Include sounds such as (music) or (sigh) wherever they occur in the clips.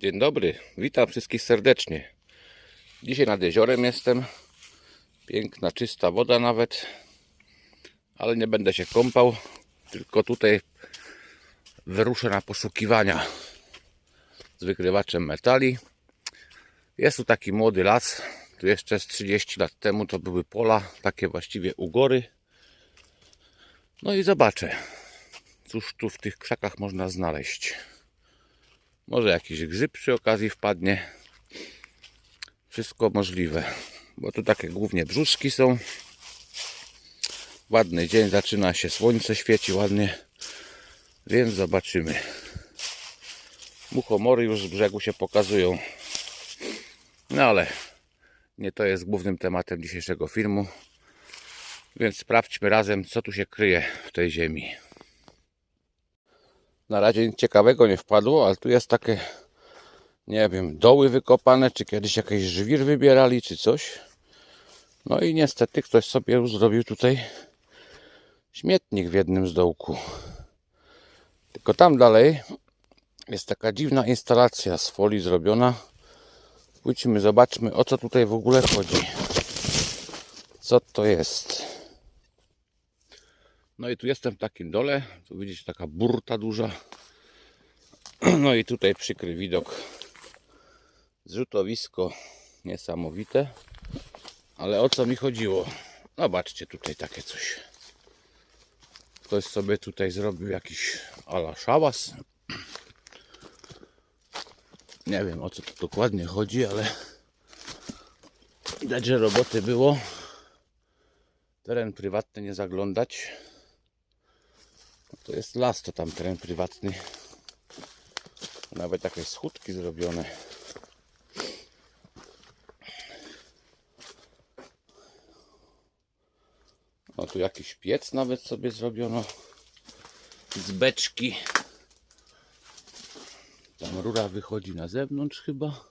Dzień dobry, witam wszystkich serdecznie. Dzisiaj nad jeziorem jestem. Piękna, czysta woda nawet. Ale nie będę się kąpał, tylko tutaj wyruszę na poszukiwania z wykrywaczem metali. Jest tu taki młody las. Tu jeszcze z 30 lat temu to były pola, takie właściwie ugory. No i zobaczę, cóż tu w tych krzakach można znaleźć. Może jakiś grzyb przy okazji wpadnie. Wszystko możliwe. Bo tu takie głównie brzuszki są. Ładny dzień, zaczyna się słońce świeci ładnie. Więc zobaczymy. Muchomory już z brzegu się pokazują. No ale nie to jest głównym tematem dzisiejszego filmu. Więc sprawdźmy razem, co tu się kryje w tej ziemi. Na razie nic ciekawego nie wpadło, ale tu jest takie, nie wiem, doły wykopane, czy kiedyś jakiś żwir wybierali, czy coś. No i niestety ktoś sobie zrobił tutaj śmietnik w jednym z dołku. Tylko tam dalej jest taka dziwna instalacja z folii zrobiona. Pójdźmy, zobaczmy o co tutaj w ogóle chodzi. Co to jest? No i tu jestem w takim dole. Tu widzicie taka burta duża. (clears throat) No i tutaj przykry widok. Zrzutowisko niesamowite. Ale o co mi chodziło? Zobaczcie tutaj takie coś. Ktoś sobie tutaj zrobił jakiś ala szałas. Nie wiem o co tu dokładnie chodzi, ale widać, że roboty było. Teren prywatny nie zaglądać. To jest las, to tam teren prywatny. Nawet jakieś schódki zrobione. O, tu jakiś piec nawet sobie zrobiono. Z beczki. Tam rura wychodzi na zewnątrz chyba.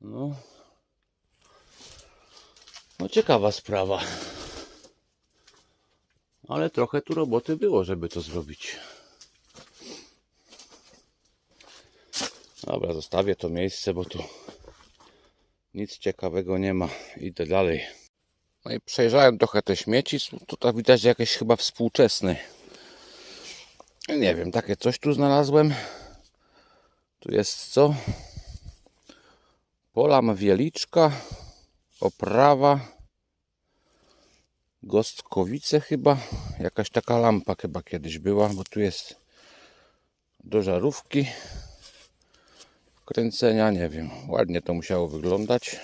No. No ciekawa sprawa. Ale trochę tu roboty było, żeby to zrobić. Dobra, zostawię to miejsce, bo tu nic ciekawego nie ma. Idę dalej. No i przejrzałem trochę te śmieci. Tutaj widać jakieś chyba współczesne. Nie wiem, takie coś tu znalazłem. Tu jest co? Polam Wieliczka. Oprawa. Gostkowice chyba. Jakaś taka lampa chyba kiedyś była, bo tu jest do żarówki kręcenia, nie wiem. Ładnie to musiało wyglądać.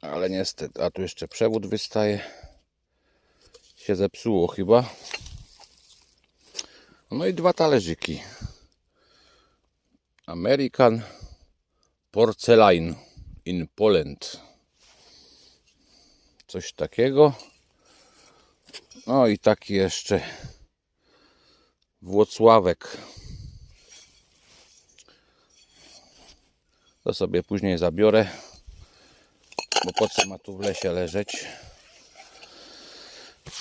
Ale niestety, a tu jeszcze przewód wystaje. Się zepsuło chyba. No i dwa talerzyki. American Porcelain in Poland coś takiego. No i taki jeszcze Włocławek. To sobie później zabiorę, bo po co ma tu w lesie leżeć.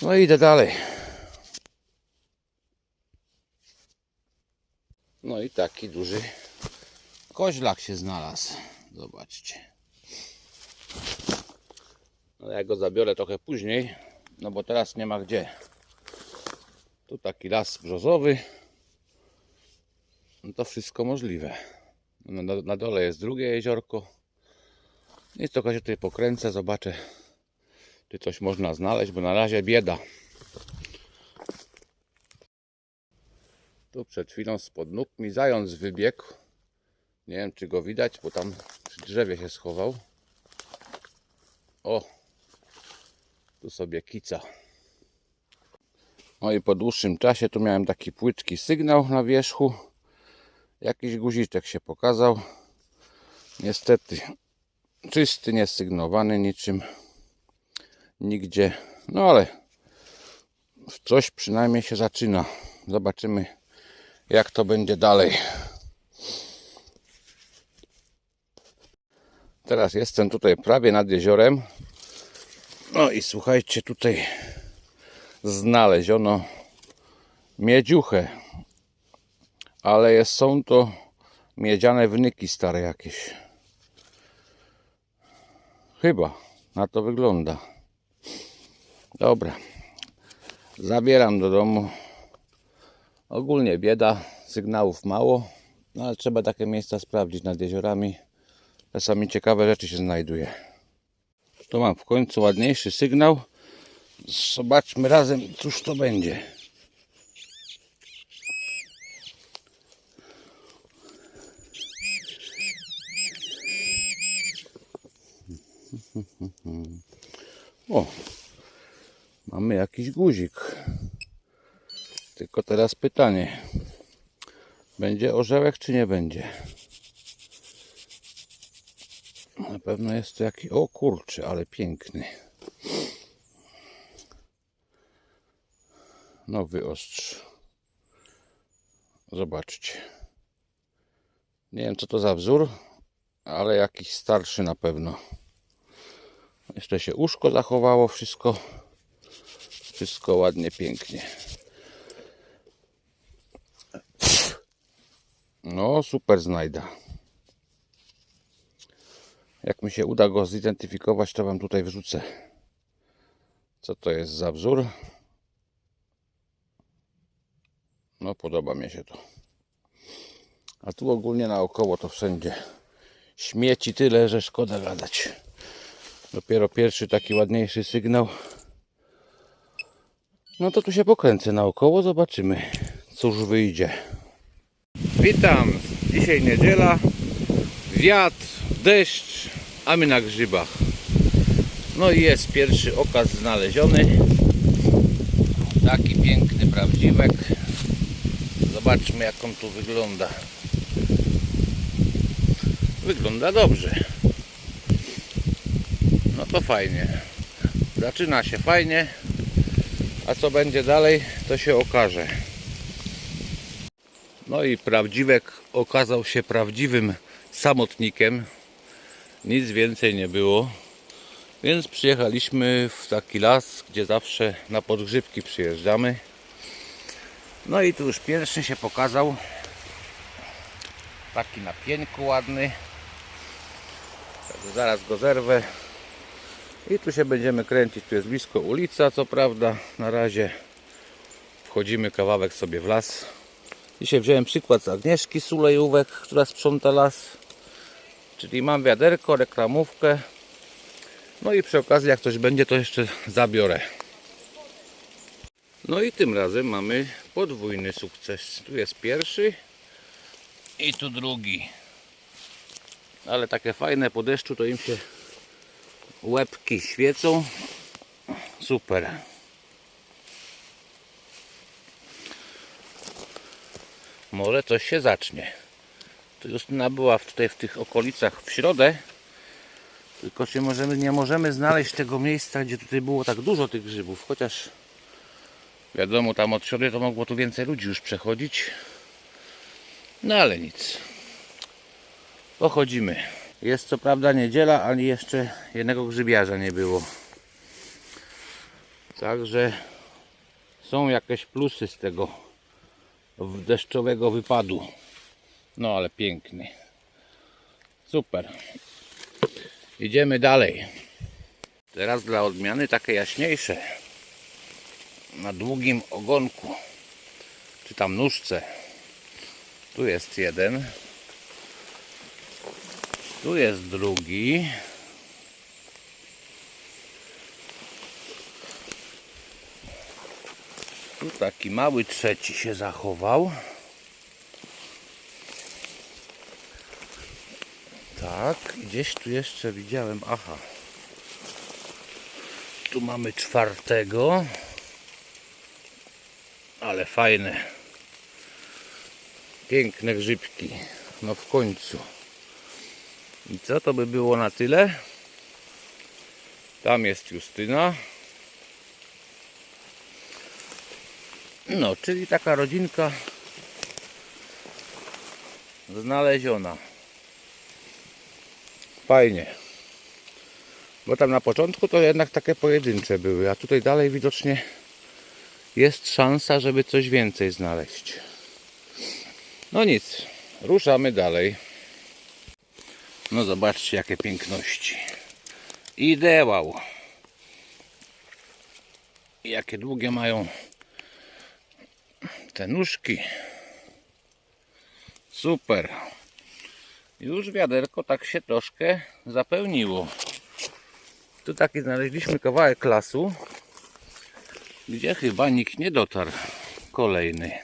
No i idę dalej. No i taki duży koźlak się znalazł. Zobaczcie. Ale ja go zabiorę trochę później, no bo teraz nie ma gdzie. Tu taki las brzozowy. No to wszystko możliwe. Na, na dole jest drugie jeziorko. I trochę się tutaj pokręcę, zobaczę, czy coś można znaleźć, bo na razie bieda. Tu przed chwilą spod nóg mi zając wybiegł. Nie wiem, czy go widać, bo tam przy drzewie się schował. O, tu sobie kica. No i po dłuższym czasie tu miałem taki płytki sygnał na wierzchu. Jakiś guziczek się pokazał. Niestety czysty, niesygnowany niczym. Nigdzie. No ale coś przynajmniej się zaczyna. Zobaczymy jak to będzie dalej. Teraz jestem tutaj prawie nad jeziorem. No i słuchajcie, tutaj znaleziono miedziuchę, ale jest, są to Miedziane wnyki stare jakieś. Chyba na to wygląda. Dobra. Zabieram do domu. Ogólnie bieda, sygnałów mało, no ale trzeba takie miejsca sprawdzić nad jeziorami. Czasami ciekawe rzeczy się znajduje. Tu mam w końcu ładniejszy sygnał. Zobaczmy razem, cóż to będzie. O, mamy jakiś guzik. Tylko teraz pytanie. Będzie orzełek czy nie będzie? Na pewno jest to jakiś... O kurczę, ale piękny. Nowy ostrz. Zobaczcie. Nie wiem co to za wzór, ale jakiś starszy na pewno. Jeszcze się uszko zachowało, wszystko, wszystko ładnie, pięknie. No, super znajda. Jak mi się uda go zidentyfikować, to Wam tutaj wrzucę. Co to jest za wzór? No, podoba mi się to. A tu ogólnie naokoło to wszędzie śmieci tyle, że szkoda gadać. Dopiero pierwszy taki ładniejszy sygnał. No to tu się pokręcę naokoło, zobaczymy, cóż wyjdzie. Witam, dzisiaj niedziela, wiatr, deszcz, a my na grzybach. No i jest pierwszy okaz znaleziony. Taki piękny prawdziwek. Zobaczmy jak on tu wygląda. Wygląda dobrze. No to fajnie. Zaczyna się fajnie. A co będzie dalej, to się okaże. No i prawdziwek okazał się prawdziwym samotnikiem. Nic więcej nie było. Więc przyjechaliśmy w taki las, gdzie zawsze na podgrzybki przyjeżdżamy. No i tu już pierwszy się pokazał. Taki na pieńku ładny. Zaraz go zerwę. I tu się będziemy kręcić. Tu jest blisko ulica, co prawda. Na razie wchodzimy kawałek sobie w las. Dzisiaj wziąłem przykład z Agnieszki Sulejówek, która sprząta las. Czyli mam wiaderko, reklamówkę. No i przy okazji, jak coś będzie, to jeszcze zabiorę. No i tym razem mamy podwójny sukces. Tu jest pierwszy i tu drugi. Ale takie fajne po deszczu to im się łebki świecą. Super. Może coś się zacznie. To Justyna była tutaj w tych okolicach w środę. Tylko się możemy, nie możemy znaleźć tego miejsca, gdzie tutaj było tak dużo tych grzybów. Chociaż wiadomo, tam od środy to mogło tu więcej ludzi już przechodzić. No ale nic. Pochodzimy. Jest co prawda niedziela, ale jeszcze jednego grzybiarza nie było. Także są jakieś plusy z tego deszczowego wypadu. No ale piękny. Super. Idziemy dalej. Teraz dla odmiany takie jaśniejsze. Na długim ogonku. Czy tam nóżce. Tu jest jeden. Tu jest drugi. Tu taki mały trzeci się zachował. Tak, gdzieś tu jeszcze widziałem. Aha. Tu mamy czwartego. Ale fajne. Piękne grzybki. No w końcu. I co to by było na tyle? Tam jest Justyna. No, czyli taka rodzinka znaleziona. Fajnie. Bo tam na początku to jednak takie pojedyncze były, a tutaj dalej widocznie jest szansa, żeby coś więcej znaleźć. No nic. ruszamy dalej. No zobaczcie jakie piękności. Ideał. Jakie długie mają te nóżki. Super. Już wiaderko tak się troszkę zapełniło. Tu taki znaleźliśmy kawałek lasu, gdzie chyba nikt nie dotarł. Kolejny.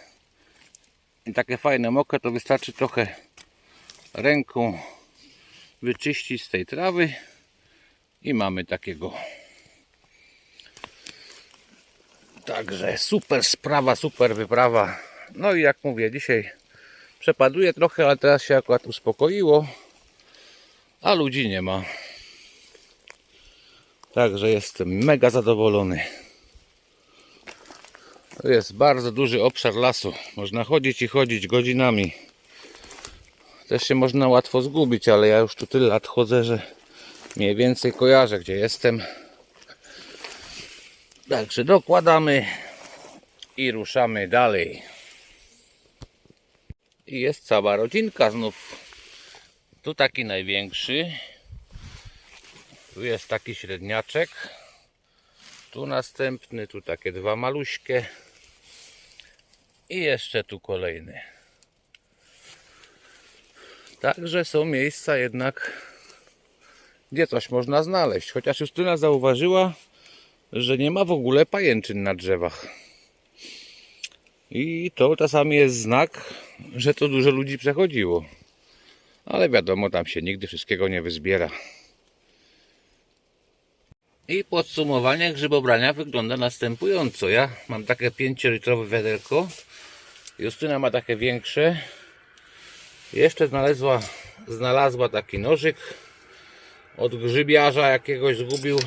I takie fajne mokre to wystarczy trochę ręką wyczyścić z tej trawy i mamy takiego. Także super sprawa, super wyprawa. No i jak mówię, dzisiaj przepaduje trochę, ale teraz się akurat uspokoiło, a ludzi nie ma. Także jestem mega zadowolony. To jest bardzo duży obszar lasu. Można chodzić i chodzić godzinami. Też się można łatwo zgubić, ale ja już tu tyle lat chodzę, że mniej więcej kojarzę, gdzie jestem. Także dokładamy i ruszamy dalej. I jest cała rodzinka znów. Tu taki największy. Tu jest taki średniaczek. Tu następny, tu takie dwa maluśkie. I jeszcze tu kolejny. Także są miejsca jednak, gdzie coś można znaleźć. Chociaż Justyna zauważyła, że nie ma w ogóle pajęczyn na drzewach. I to czasami jest znak, że to dużo ludzi przechodziło. Ale wiadomo, tam się nigdy wszystkiego nie wyzbiera. I podsumowanie grzybobrania wygląda następująco. Ja mam takie 5-litrowe wiaderko. Justyna ma takie większe. Jeszcze znalazła, znalazła taki nożyk od grzybiarza jakiegoś zgubił.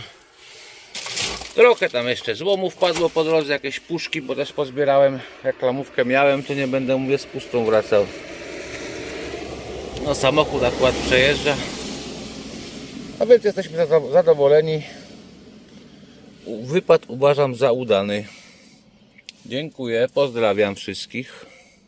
Trochę tam jeszcze złomu wpadło po drodze, jakieś puszki, bo też pozbierałem. Reklamówkę miałem, to nie będę mówię z pustą wracał. No samochód akurat przejeżdża. A więc jesteśmy zado- zadowoleni. Wypad uważam za udany. Dziękuję, pozdrawiam wszystkich.